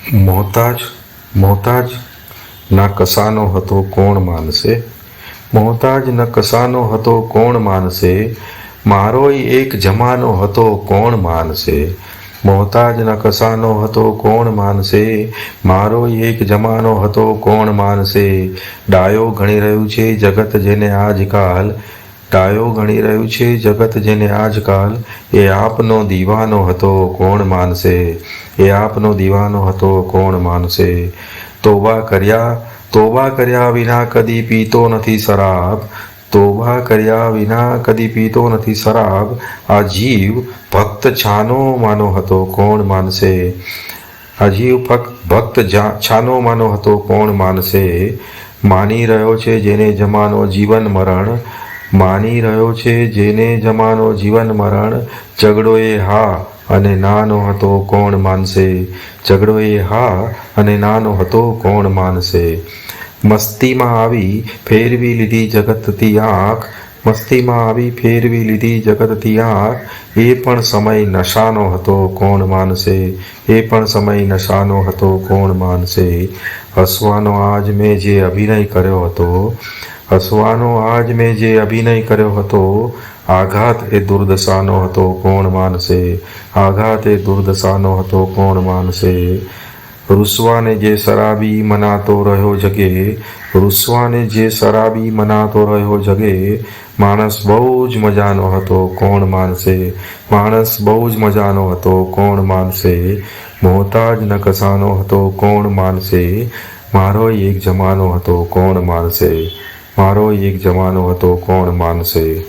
મોહતાજ મોહતાજ, ના કસાનો હતો કોણ માનશે મોહતાજ, ન કસાનો હતો કોણ માનશે મારોય એક જમાનો હતો કોણ માનશે મોહતાજ, ન કસાનો હતો કોણ માનશે મારોય એક જમાનો હતો કોણ માનશે ડાયો ગણી રહ્યું છે જગત જેને આજકાલ ડાયો ગણી રહ્યું છે જગત જેને આજકાલ એ આપનો દીવાનો હતો કોણ માનશે? એ આપનો દીવાનો હતો કોણ માનશે? તોબા કર્યા તોબા કર્યા વિના કદી પીતો નથી શરાબ, તોબા કર્યા વિના કદી પીતો નથી શરાબ, આ જીવ ભક્ત છાનો માનો હતો કોણ માનશે? આ જીવ ભક્ત છાનો માનો હતો કોણ માનશે? માની રહ્યો છે જેને જમાનો જીવન મરણ માની રહ્યો છે, જેને જમાનો જીવન મરણ, ઝઘડો એ હા અને નાનો હતો કોણ માનશે? ઝઘડો એ હા અને નાનો હતો કોણ માનશે? મસ્તીમાં આવી ફેરવી લીધી જગતથી આંખ, મસ્તીમાં આવી ફેરવી લીધી જગતથી આંખ, એ પણ સમય નશાનો હતો કોણ માનશે? એ પણ સમય નશાનો હતો કોણ માનશે? હસવાનો આજ મેં જે અભિનય કર્યો હતો હસવાનો આજ મેં જે અભિનય કર્યો હતો, આઘાત એ દુર્દશાનો હતો, કોણ માનશે? આઘાત એ દુર્દશાનો હતો, કોણ માનશે? રૂસવાને જે શરાબી મનાતો રહ્યો જગે, રૂસવાને જે શરાબી મનાતો રહ્યો જગે, માણસ બહુ જ મજાનો હતો, કોણ માનશે? માણસ બહુ જ મજાનો હતો, કોણ માનશે? મોહતાજ નકસાનો હતો, કોણ માનશે? મારો એક જમાનો હતો, કોણ માનશે? મારો એક જમાનો હતો કોણ માનશે?